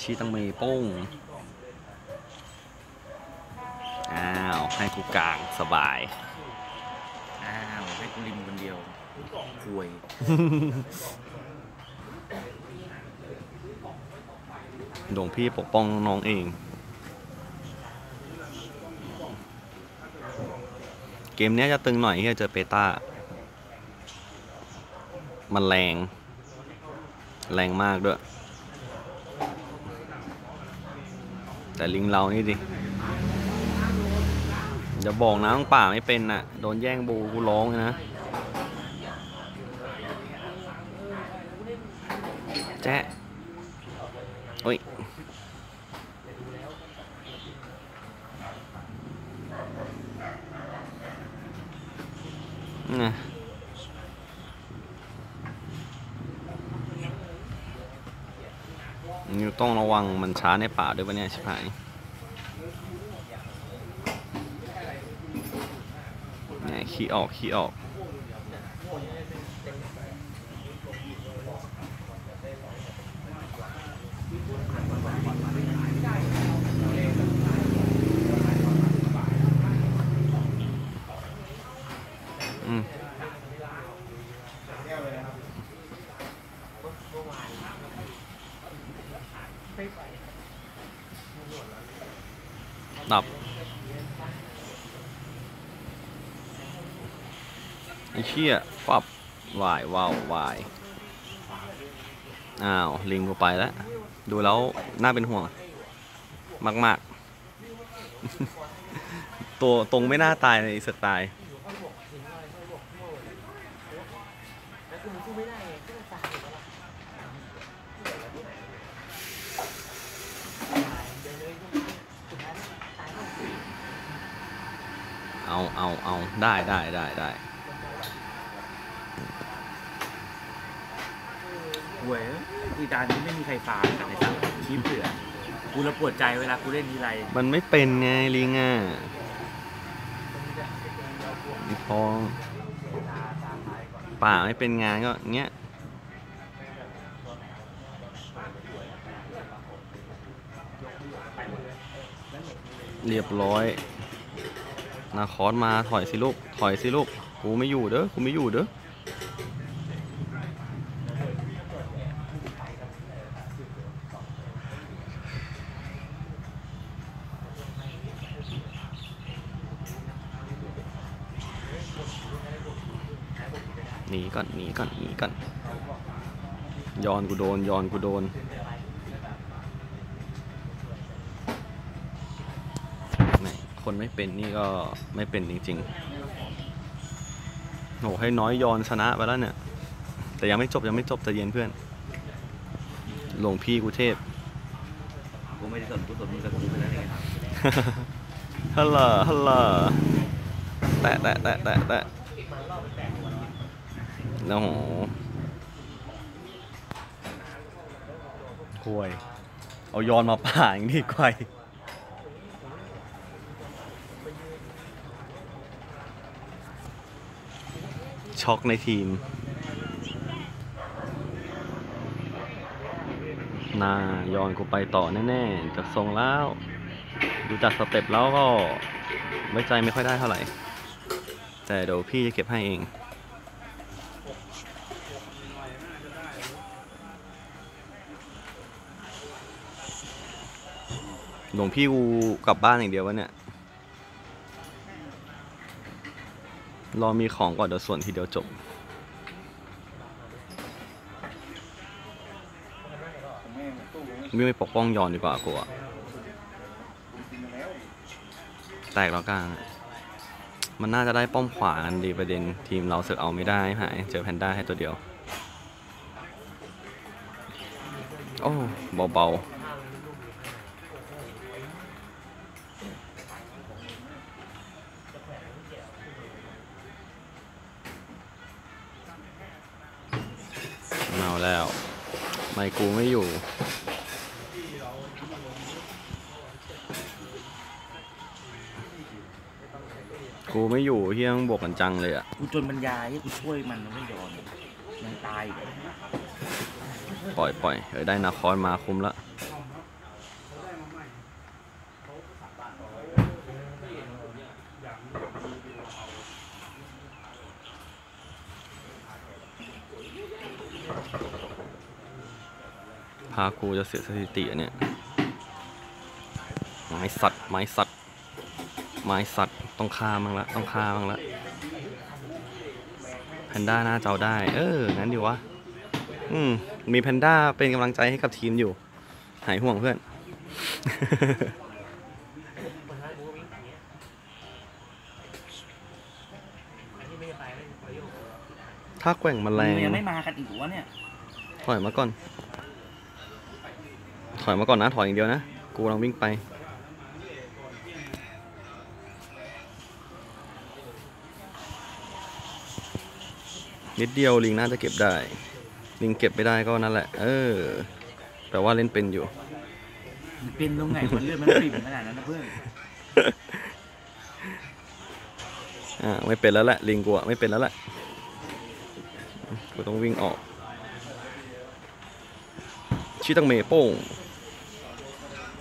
ชีตังเมโป้ง อ้าว ให้กูกลางสบาย อ้าว ให้กูริมคนเดียวป่วย หลวงพี่ปกป้องน้องเอง เกมเนี้ยจะตึงหน่อยที่จะเจอเปต้า มันแรง แรงมากด้วย แต่ลิงเรานี่ดิอย่าบอกนะต้องป่าไม่เป็นน่ะ โดนแย่งบูกูร้องเลยนะ แจ๊ะโอ้ย นะนิวต้องระวัง มันช้าในป่าด้วยปะเนี่ยชิบหายเนี่ยขี้ออกขี้ออก เชี่ยปับวายวาววายอ้าว ลิงกูไปแล้ว ดูแล้ว น่าเป็นห่วง มาก ๆ ตัวตรงไม่น่าตายในสไตล์เอาเอาเอาได้ได้ได้ได้ ป่วยคือดานนี้ไม่มีใครฟาร์มกันในสังคลิปเหลือกูระปวดใจเวลากูเล่นทีไรมันไม่เป็นไงลิงอะพอป่าไม่เป็นงานก็เงี้ยเรียบร้อย นาคอสมาถอยสิลูก ถอยสิลูก กูไม่อยู่เด้อ กูไม่อยู่เด้อ หนีก่อนหนีก่อนหนีก่อนย้อนกูโดนย้อนกูโดนแหม่คนไม่เป็นนี่ก็ไม่เป็นจริงๆโหให้น้อยยอนชนะไปแล้วเนี่ย แต่ยังไม่จบยังไม่จบจะเย็นเพื่อน หลวงพี่กูเทพกูไม่ได้สนกูสนมึงกับกูไปแล้วไงฮัลโหลฮัลโหลแตะแตะแตะแตะแตะ โอ้โหห่วย เอายอนมาป่าอย่างนี้ไกวช็อกในทีม นายอนกูไปต่อแน่ๆจากทรงแล้ว ดูจากสเต็ปแล้วก็ไว้ใจไม่ค่อยได้เท่าไหร่ แต่เดี๋ยวพี่จะเก็บให้เอง หลวงพี่กูกลับบ้านอย่างเดียววะเนี่ย รอมีของก่อนเดี๋ยวส่วนทีเดียวจบ ไม่ไปปกป้องยอนดีกว่ากูอะแตกแล้วกลางมันน่าจะได้ป้อมขวากันดีประเด็นทีมเราเสือกเอาไม่ได้หายเจอแพนด้าให้ตัวเดียว โอ้เบาๆ แล้ว ไม่กูไม่อยู่ กูไม่อยู่เฮียงบวกกันจังเลยอะ กูจนบรรยายให้กูช่วยมันมันไม่ยอมยังตายอีกปล่อยปล่อยเออได้นาคอนมาคุ้มละ พากูจะเสียสถิติอะเนี่ย ไม้สัตว์ ไม้สัตว์ ไม้สัตว์ ต้องฆ่ามั้งละ ต้องฆ่ามั้งละ แพนด้าน่าจะเอาได้ เออ งั้นดีวะ อืม มีแพนด้าเป็นกำลังใจให้กับทีมอยู่ หายห่วงเพื่อน ถ้าแกว่งแมลงยังไม่มากันอีกวะเนี่ย ถอยมาก่อนถ อยมาก่อนนะ ถอยอย่างเดียวนะ กูกำลังวิ่งไป นิดเดียวลิงน่าจะเก็บได้ ลิงเก็บไม่ได้ก็นั่นแหละ เออแปลว่าเล่นเป็นอยู่ เป็นตรงไหนมันเลือดมันปริ่มขนาดนั้นนะเพื่อน อ่าไม่เป็นแล้วแหละลิงกูอะไม่เป็นแล้วแหละ กูต้องวิ่งออกชิตังเมโป้ง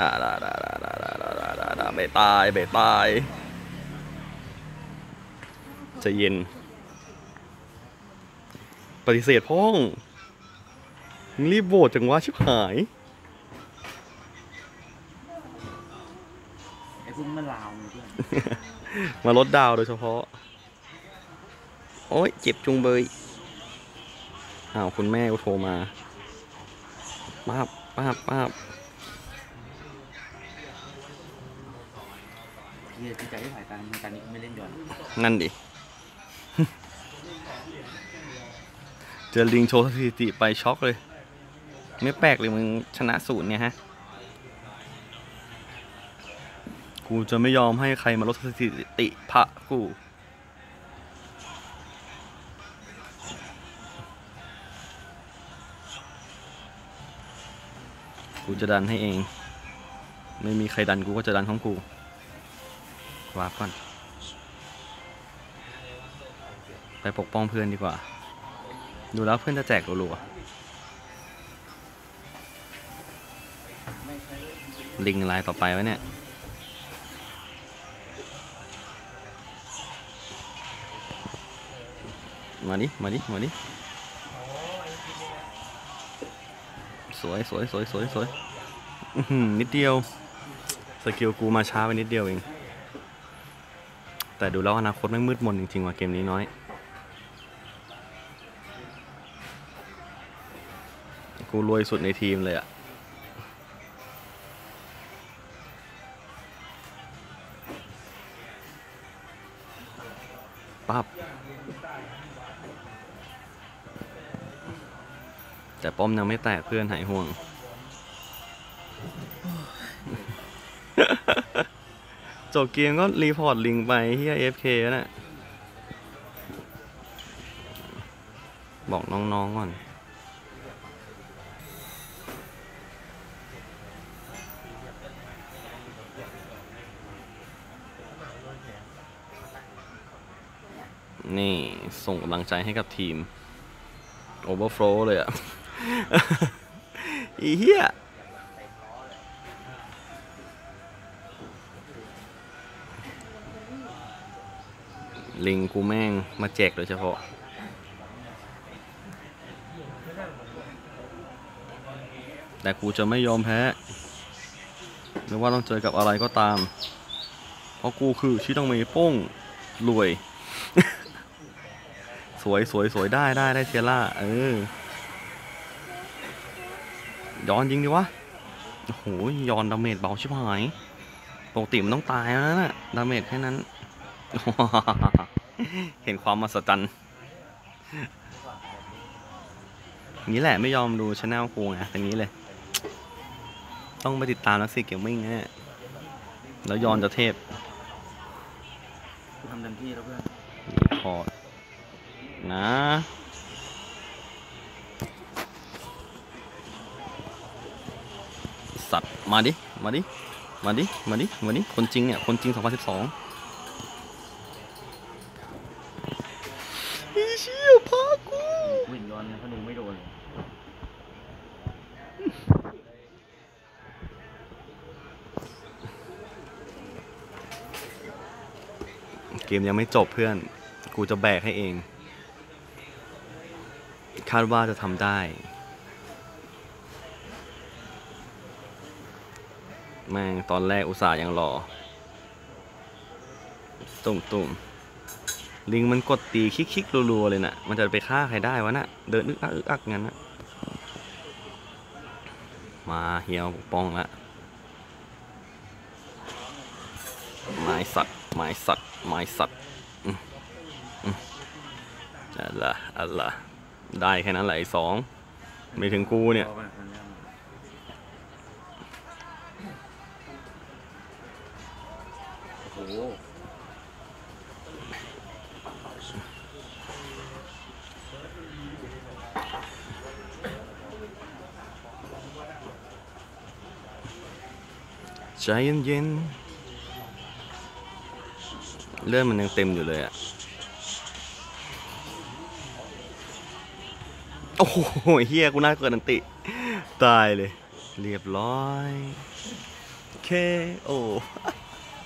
อ่าดาดาดาดาดาดาดาดาดาเบตายเบตายจะเย็น ปฏิเสธพ้องรีบโหวตจังวะชิบหาย ไอ้พวกนี้มันลาวเพื่อนมาลดดาวโดยเฉพาะ โอ้ยเจ็บจุงเบยอ้าว คุณแม่ก็โทรมาป้าบป้าบป้าบ เฮียใจที่ถ่ายตารมันการนี้ไม่เล่นย้อนนั่นดิ เจอลิงโชว์สถิติไปช็อกเลย ไม่แปลกเลยมึงชนะศูนย์เนี่ยฮะ กูจะไม่ยอมให้ใครมาลดสถิติพระกูกูจะดันให้เอง ไม่มีใครดันกูก็จะดันของกู วาร์ปก่อน ไปปกป้องเพื่อนดีกว่า ดูแล้วเพื่อนจะแจกรัวๆลิงลายต่อไปวะเนี่ยมาดิ มาดิ มาดิ สวยสวยสวยสวยสวยนิดเดียว สกิลกูมาช้าไปนิดเดียวเอง แต่ดูแล้วอนาคตไม่มืดมนจริงๆว่ะเกมนี้น้อย กูรวยสุดในทีมเลยอะปั๊บแต่ป้อมยังไม่แตกเพื่อนหายห่วง จบเกมก็รีพอร์ตลิงไปที่ AFK แล้วน่ะบอกน้องๆก่อนนี่ ส่งกำลังใจให้กับทีม Overflow เลยอะอีเหี้ย ลิงกูแม่งมาแจกโดยเฉพาะ แต่กูจะไม่ยอมแพ้ไม่ว่าต้องเจอกับอะไรก็ตาม เพราะกูคือชิตังเมโป้งรวย สวยสวยสวยได้ได้ได้เทียร่า เออ ย้อนยิงดิวะ โอ้โหย้อนดาเมจเบาชิบหายปกติมันต้องตายแล้วนะดาเมจแค่นั้น เห็นความมหัศจรรย์อย่างนี้แหละไม่ยอมดูช anel กูไงเป็นงี้เลย ต้องไปติดตามนักสิเกมมิ่งแน่แล้วยอนจะเทพกูทำเต็มที่แล้วเพื่อนรีพอร์ตนะสัตว์มาดิ มาดิ มาดิ มาดิ มาดิ คนจริงเนี่ย คนจริง 2012อีเชี่ยพากู กูเห็นย้อนเขาดูไม่โดนเกมยังไม่จบเพื่อน กูจะแบกให้เอง คาดว่าจะทำได้ แม่งตอนแรกอุตส่าห์ยังรอ ตุ่มตุ่ม ลิงมันกดตีคลิกๆรัวๆเลยน่ะ มันจะไปฆ่าใครได้วะน่ะ เดินอึกอักอึกอักงั้นนะ มาเฮียวป้องละไม้สัตว์ไม้สัตว์ไม้สัตว์อืมอืมอะไรอะไรได้แค่นั้นแหละอ้สอง ไม่ถึงกูเนี่ยโอ้ ใจเย็นๆเลือดมันยังเต็มอยู่เลยอะโอ้โหเฮียกูน่าเกิดอันติ ตายเลย เรียบร้อยเคโอ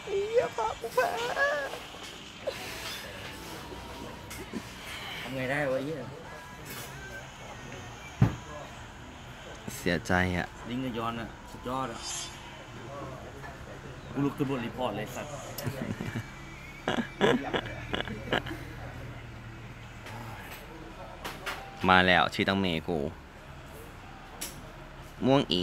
เฮียปากกูแพ้ทำไงได้วะเหี้ยเสียใจอะลิงกับยอนอะสุดยอดอะ กูลุกขึ้นบนรีพอร์ตเลยสัตว์มาแล้วชีตังเมกู ม่วงอี